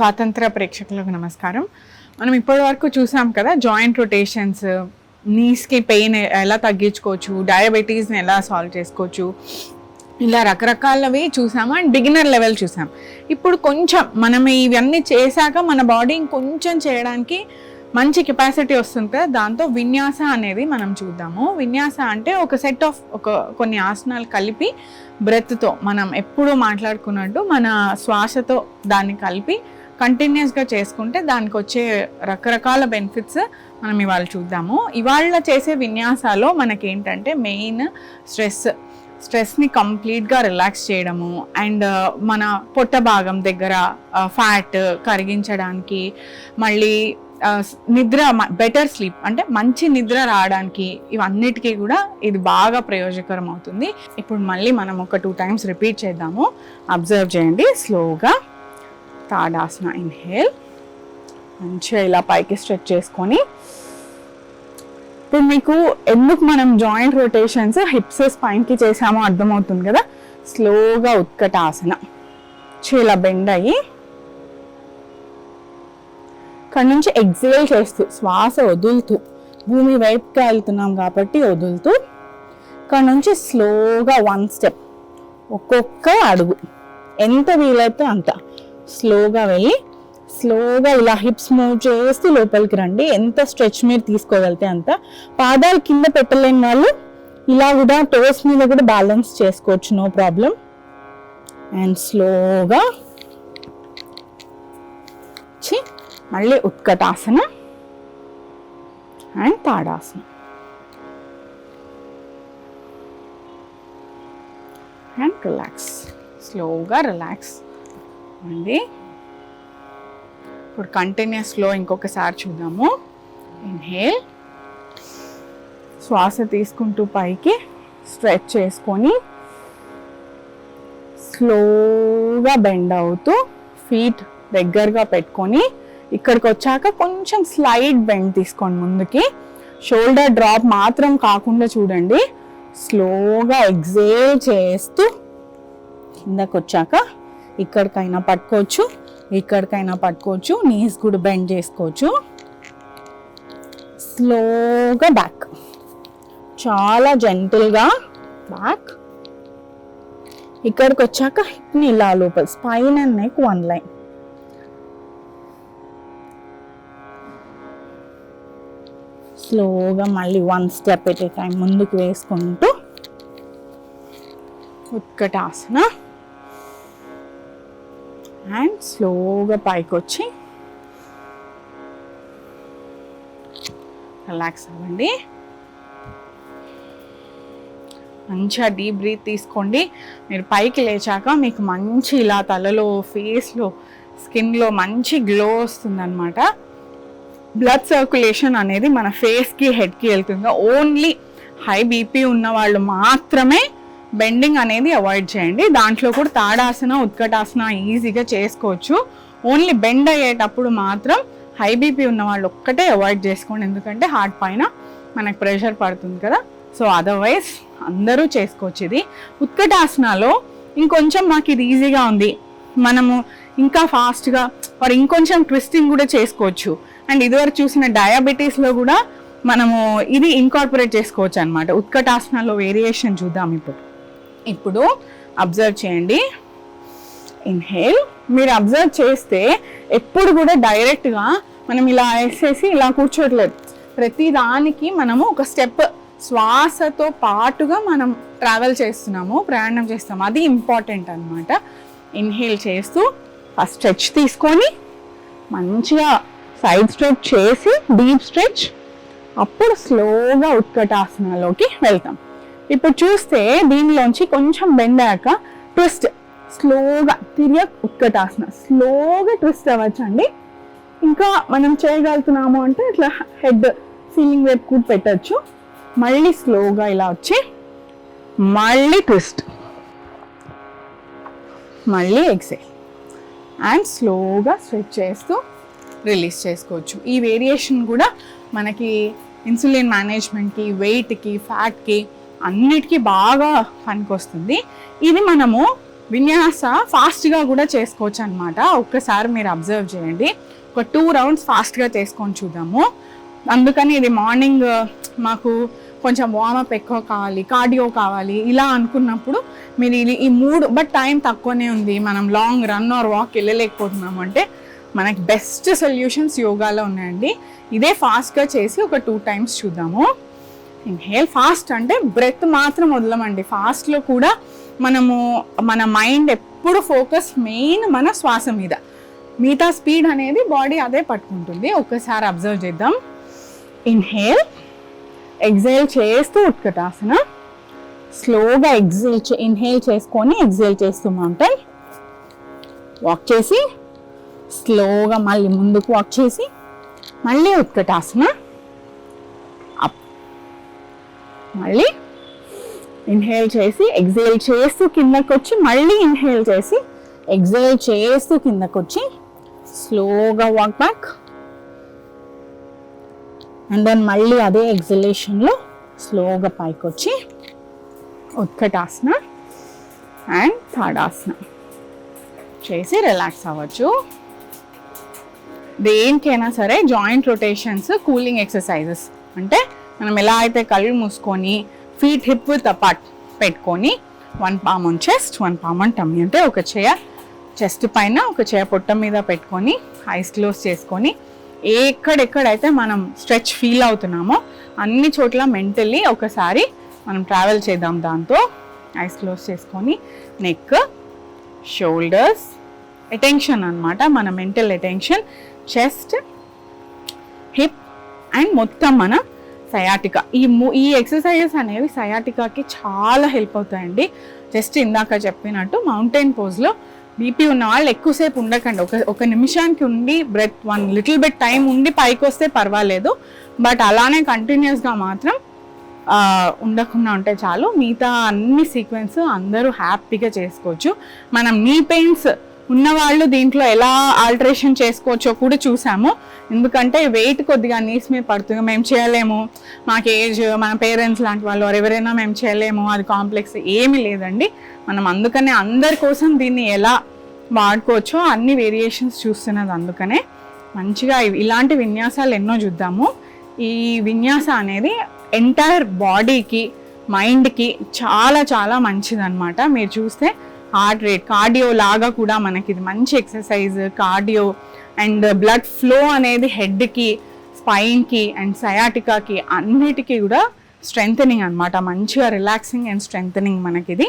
స్వాతంత్ర ప్రేక్షకులకు నమస్కారం. మనం ఇప్పటి వరకు చూసాం కదా జాయింట్ రొటేషన్స్ నీస్కి పెయిన్ ఎలా తగ్గించుకోవచ్చు డయాబెటీస్ని ఎలా సాల్వ్ చేసుకోవచ్చు ఇలా రకరకాలవి చూసాము అండ్ బిగినర్ లెవెల్ చూసాం. ఇప్పుడు కొంచెం మనం ఇవన్నీ చేశాక మన బాడీ ఇంకొంచెం చేయడానికి మంచి కెపాసిటీ వస్తుంది కదా దాంతో విన్యాస అనేది మనం చూద్దాము. విన్యాస అంటే ఒక సెట్ ఆఫ్ ఒక కొన్ని ఆసనాలు కలిపి బ్రెత్తో మనం ఎప్పుడూ మాట్లాడుకున్నట్టు మన శ్వాసతో దాన్ని కలిపి కంటిన్యూస్గా చేసుకుంటే దానికి వచ్చే రకరకాల బెనిఫిట్స్ మనం ఇవాళ చూద్దాము. ఇవాళ చేసే విన్యాసాలో మనకేంటంటే మెయిన్ స్ట్రెస్ స్ట్రెస్ని కంప్లీట్గా రిలాక్స్ చేయడము అండ్ uh, మన పొట్ట భాగం దగ్గర uh, ఫ్యాట్ కరిగించడానికి మళ్ళీ uh, నిద్ర బెటర్ స్లీప్ అంటే మంచి నిద్ర రావడానికి ఇవన్నిటికీ కూడా ఇది బాగా ప్రయోజకరం అవుతుంది ఇప్పుడు మళ్ళీ మనం ఒక టూ టైమ్స్ రిపీట్ చేద్దాము. అబ్జర్వ్ చేయండి. స్లోగా తాడాసన ఇన్హేల్. మంచిగా ఇలా పైకి స్ట్రెచ్ చేసుకొని. ఇప్పుడు మీకు ఎందుకు మనం జాయింట్ రొటేషన్స్ హిప్స్ స్పైన్కి చేసామో అర్థమవుతుంది కదా. స్లోగా ఉత్కటాసన. ఇలా బెండ్ అయ్యి. ఇక్కడ నుంచి ఎగ్జేల్ చేస్తూ శ్వాస వదులుతూ భూమి వైపుకి వెళ్తున్నాం కాబట్టి వదులుతూ ఇక్కడ నుంచి స్లోగా వన్ స్టెప్ ఒక్కొక్క అడుగు. ఎంత వీలైతే అంత. స్లోగా వెళ్ళి స్లోగా ఇలా హిప్స్ మూవ్ చేస్తూ లోపలికి రండి. ఎంత స్ట్రెచ్ మీరు తీసుకోగలితే అంత. పాదాలు కింద పెట్టలేని వాళ్ళు ఇలా కూడా టోస్ మీద కూడా బ్యాలెన్స్ చేసుకోవచ్చు నో ప్రాబ్లం. అండ్ స్లోగా వచ్చి మళ్ళీ Utkatasana and Tadasana. And relax. స్లోగా రిలాక్స్. అండి ఇప్పుడు కంటిన్యూస్లో ఇంకొకసారి చూద్దాము. ఇన్హేల్ శ్వాస తీసుకుంటూ పైకి స్ట్రెచ్ చేసుకొని స్లోగా బెండ్ అవుతూ ఫీట్ దగ్గరగా పెట్టుకొని ఇక్కడికి వచ్చాక కొంచెం స్లైడ్ బెండ్ తీసుకోండి ముందుకి. షోల్డర్ డ్రాప్ మాత్రం కాకుండా చూడండి. స్లోగా ఎగ్జేల్ చేస్తూ కిందకు వచ్చాక ఇక్కడికైనా పట్టుకోవచ్చు ఇక్కడికైనా పట్టుకోవచ్చు నీస్ కూడా బెండ్ చేసుకోవచ్చు. స్లోగా బ్యాక్ చాలా జెంటిల్గా బ్యాక్ ఇక్కడికి వచ్చాక హిప్ని ఇలా లోపల spine and neck one line స్లోగా మళ్ళీ one step at a time ముందుకు వేసుకుంటూ ఉత్కటాసన. అండ్ స్లోగా పైకి వచ్చి రిలాక్స్ అవ్వండి. మంచిగా డీప్ బ్రీత్ తీసుకోండి. మీరు పైకి లేచాక మీకు మంచి ఇలా తలలో ఫేస్లో స్కిన్లో మంచి గ్లో వస్తుందన్నమాట. బ్లడ్ సర్క్యులేషన్ అనేది మన ఫేస్కి హెడ్కి వెళ్తుంది. ఓన్లీ హై బీపీ ఉన్న వాళ్ళు మాత్రమే బెండింగ్ అనేది అవాయిడ్ చేయండి. దాంట్లో కూడా తాడాసన ఉత్కటాసన ఈజీగా చేసుకోవచ్చు. ఓన్లీ బెండ్ అయ్యేటప్పుడు మాత్రం హై బీపీ ఉన్న వాళ్ళు ఒక్కటే అవాయిడ్ చేసుకోండి. ఎందుకంటే హార్ట్ పైన మనకు ప్రెషర్ పడుతుంది కదా. సో అదర్వైజ్ అందరూ చేసుకోవచ్చు ఇది. ఉత్కటాసనాలో ఇంకొంచెం మాకు ఇది ఈజీగా ఉంది. మనము ఇంకా ఫాస్ట్గా వారు ఇంకొంచెం ట్విస్టింగ్ కూడా చేసుకోవచ్చు. అండ్ ఇదివరకు చూసిన డయాబెటీస్లో కూడా మనము ఇది ఇన్కార్పొరేట్ చేసుకోవచ్చు అనమాట ఉత్కటాసనాలో వేరియేషన్ చూద్దాం ఇప్పుడు. ఇప్పుడు అబ్జర్వ్ చేయండి. ఇన్హేల్ మీరు అబ్జర్వ్ చేస్తే ఎప్పుడు కూడా డైరెక్ట్గా మనం ఇలా వేసేసి ఇలా కూర్చోట్లేదు. ప్రతి దానికి మనము ఒక స్టెప్ శ్వాసతో పాటుగా మనం ట్రావెల్ చేస్తున్నాము ప్రయాణం చేస్తాము అది ఇంపార్టెంట్ అనమాట ఇన్హేల్ చేస్తూ ఫస్ట్ స్ట్రెచ్ తీసుకొని మంచిగా సైడ్ స్ట్రెచ్ చేసి డీప్ స్ట్రెచ్ అప్పుడు స్లోగా ఉత్కటాసనాలోకి వెళ్తాం. ఇప్పుడు చూస్తే దీనిలోంచి కొంచెం బెండాక ట్విస్ట్ స్లోగా తిరిగి ఉత్కటాసన స్లోగా ట్విస్ట్ అవ్వచ్చు అండి ఇంకా మనం చేయగలుగుతున్నాము అంటే ఇట్లా హెడ్ సీలింగ్ వైపు కూడా పెట్టచ్చు. మళ్ళీ స్లోగా ఇలా వచ్చి మళ్ళీ ట్విస్ట్ మళ్ళీ ఎక్సైల్ అండ్ స్లోగా స్ట్రెచ్ చేస్తూ రిలీజ్ చేసుకోవచ్చు. ఈ వేరియేషన్ కూడా మనకి ఇన్సులిన్ మేనేజ్మెంట్కి వెయిట్కి ఫ్యాట్కి అన్నిటికీ బాగా పనికొస్తుంది. ఇది మనము విన్యాస ఫాస్ట్గా కూడా చేసుకోవచ్చు అనమాట ఒక్కసారి మీరు అబ్జర్వ్ చేయండి. ఒక టూ రౌండ్స్ ఫాస్ట్గా చేసుకొని చూద్దాము. అందుకని ఇది మార్నింగ్ మాకు కొంచెం వార్మప్ ఎక్కువ కావాలి కార్డియో కావాలి ఇలా అనుకున్నప్పుడు మీరు ఇది ఈ మూడు బట్ టైం తక్కువనే ఉంది. మనం లాంగ్ రన్ ఆర్ వాక్ వెళ్ళలేకపోతున్నాము అంటే మనకి బెస్ట్ సొల్యూషన్స్ యోగాలో ఉన్నాయండి. ఇదే ఫాస్ట్గా చేసి ఒక టూ టైమ్స్ చూద్దాము. ఇన్హేల్ ఫాస్ట్ అంటే బ్రెత్ మాత్రం వదలమండి. ఫాస్ట్లో కూడా మనము మన మైండ్ ఎప్పుడు ఫోకస్ మెయిన్ మన శ్వాస మీద. మిగతా స్పీడ్ అనేది బాడీ అదే పట్టుకుంటుంది. ఒక్కసారి అబ్జర్వ్ చేద్దాం. ఇన్హేల్ ఎగ్జైల్ చేస్తూ ఉత్కటాసన. స్లోగా ఎగ్జైల్ ఇన్హేల్ చేసుకొని ఎగ్జైల్ చేస్తూ మౌంటైన్ వాక్ చేసి స్లోగా మళ్ళీ ముందుకు వాక్ చేసి మళ్ళీ ఉత్కటాసన. మళ్ళీ ఇన్హేల్ చేసి ఎగ్జేల్ చేస్తూ కిందకు వచ్చి మళ్ళీ ఇన్హేల్ చేసి ఎగ్జేల్ చేస్తూ కిందకు వచ్చి స్లోగా వాక్ బ్యాక్ అండ్ దెన్ మళ్ళీ అదే ఎగ్జలేషన్లో స్లోగా పైకి వచ్చి ఉత్కటాసన అండ్ తాడాసన చేసి రిలాక్స్ అవ్వచ్చు. దేనికైనా సరే జాయింట్ రొటేషన్స్ కూలింగ్ ఎక్సర్సైజెస్ అంటే మనం ఎలా అయితే కళ్ళు మూసుకొని ఫీట్ హిప్ విత్ అపార్ట్ పెట్టుకొని one palm on chest one palm on tummy అంటే ఒక చేయ చెస్ట్ పైన ఒక చేయ పొట్ట మీద పెట్టుకొని ఐస్ క్లోజ్ చేసుకొని ఎక్కడెక్కడైతే మనం స్ట్రెచ్ ఫీల్ అవుతున్నామో అన్ని చోట్ల మెంటల్లీ ఒకసారి మనం ట్రావెల్ చేద్దాం దాంతో. ఐస్ క్లోజ్ చేసుకొని నెక్ షోల్డర్స్ అటెన్షన్ అనమాట మన mental attention chest hip and మొత్తం మన సయాటికా. ఈ ఈ ఎక్సర్సైజెస్ అనేవి సయాటికాకి చాలా హెల్ప్ అవుతాయండి. జస్ట్ ఇందాక చెప్పినట్టు మౌంటైన్ పోజ్లో బీపీ ఉన్న వాళ్ళు ఎక్కువసేపు ఉండకండి. ఒక ఒక నిమిషానికి ఉండి breath one little bit time ఉండి పైకి వస్తే పర్వాలేదు. బట్ అలానే కంటిన్యూస్గా మాత్రం ఉండకుండా ఉంటే చాలు. మిగతా అన్ని సీక్వెన్స్ అందరూ హ్యాపీగా చేసుకోవచ్చు. మనం నీ పెయిన్స్ ఉన్నవాళ్ళు దీంట్లో ఎలా ఆల్టరేషన్ చేసుకోవచ్చో కూడా చూసాము. ఎందుకంటే వెయిట్ కొద్దిగా నీస్ మీద పడుతుంది మేము చేయలేము. మాకు ఏజ్ మన పేరెంట్స్ లాంటి వాళ్ళు ఎవరైనా మేము చేయలేము. అది కాంప్లెక్స్ ఏమీ లేదండి. మనం అందుకనే అందరి కోసం దీన్ని ఎలా వాడుకోవచ్చో అన్ని వేరియేషన్స్ చూస్తున్నది అందుకనే. మంచిగా ఇలాంటి విన్యాసాలు ఎన్నో చూద్దాము. ఈ విన్యాస అనేది ఎంటైర్ బాడీకి మైండ్కి చాలా చాలా మంచిదన్నమాట. మీరు చూస్తే హార్ట్ రేట్ కార్డియో లాగా కూడా మనకి ఇది మంచి exercise cardio and blood flow అనేది హెడ్కి స్పైన్కి అండ్ సయాటికాకి అన్నిటికీ కూడా స్ట్రెంగ్ అనమాట మంచిగా రిలాక్సింగ్ అండ్ స్ట్రెంగ్ మనకి ఇది